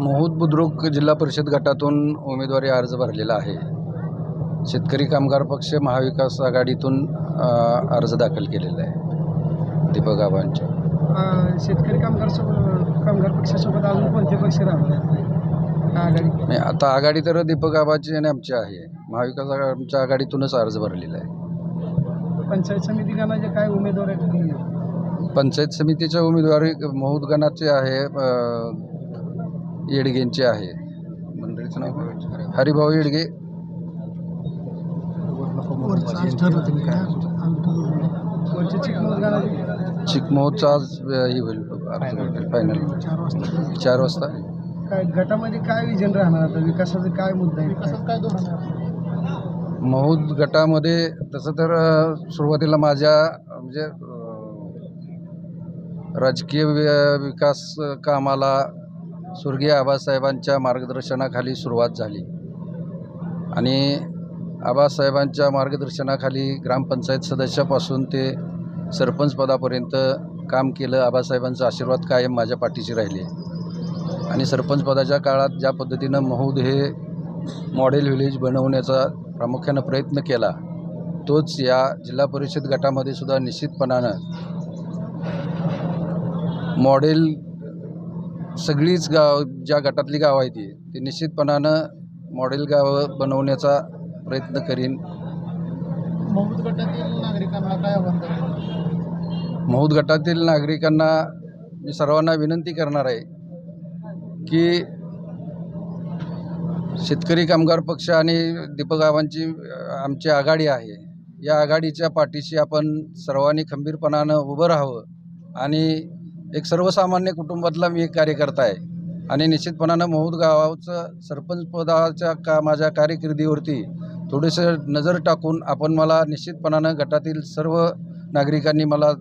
महूद बुद्रुक जिल्हा परिषद गटातून उमेदवारी अर्ज भरलेला आहे. शेतकरी कामगार पक्ष महाविकास आघाडीतून अर्ज दाखल केलेला आहे. दीपक आबांच्या शेतकरी कामगार सोबत कामगार पक्षासोबत अजून कोणते पक्ष राहणार आघाडी? नाही आता आघाडी तर दीपक आबाची आणि आमची आहे. महाविकास आमच्या आघाडीतूनच अर्ज भरलेला आहे. पंचायत समिती गणाचे काय उमेदवार आहेत? पंचायत समितीच्या उमेदवारी महूद गणाचे आहे येडगेंचे आहे. मंडळीचं नाव काय? हरिभाऊ येडगे. चिकमोहचा आज हे होईल फायनल चार वाजता. काय गटामध्ये काय विजन राहणार आता? विकासाचे काय मुद्दा आहे? गटामध्ये तसं तर सुरुवातीला माझ्या म्हणजे राजकीय विकास कामाला स्वर्गीय आबासाहेबांच्या मार्गदर्शनाखाली सुरुवात झाली. आणि आबासाहेबांच्या मार्गदर्शनाखाली ग्रामपंचायत सदस्यापासून ते सरपंच पदापर्यंत काम केलं आबासाहेबांचा आशीर्वाद कायम माझ्या पाठीशी राहिले. आणि सरपंच पदाच्या काळात ज्या पद्धतीनं महूद हे मॉडेल व्हिलेज बनवण्याचा प्रामुख्यानं प्रयत्न केला तोच या जिल्हा परिषद गटामध्ये सुद्धा निश्चितपणानं मॉडेल सगळीच गाव ज्या गटातली गावं आहेत ती ते निश्चितपणानं मॉडेल गावं बनवण्याचा प्रयत्न करीन. महूद गटातील नागरिकांना काय आव्हान गटातील नागरिकांना मी सर्वांना विनंती करणार आहे की शेतकरी कामगार पक्ष आणि दीपक आमची आघाडी आहे. या आघाडीच्या पाठीशी आपण सर्वांनी खंबीरपणानं उभं राहावं आणि एक सर्वसामान्य कुटुंबातला मी एक कार्यकर्ता आहे. आणि निश्चितपणानं महूद गावाचं सरपंच पदाच्या का माझ्या कारकिर्दीवरती थोडंसं नजर टाकून आपण मला निश्चितपणानं गटातील सर्व नागरिकांनी मला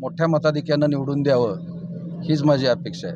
मोठ्या मताधिक्यानं निवडून द्यावं हीच माझी अपेक्षा आहे.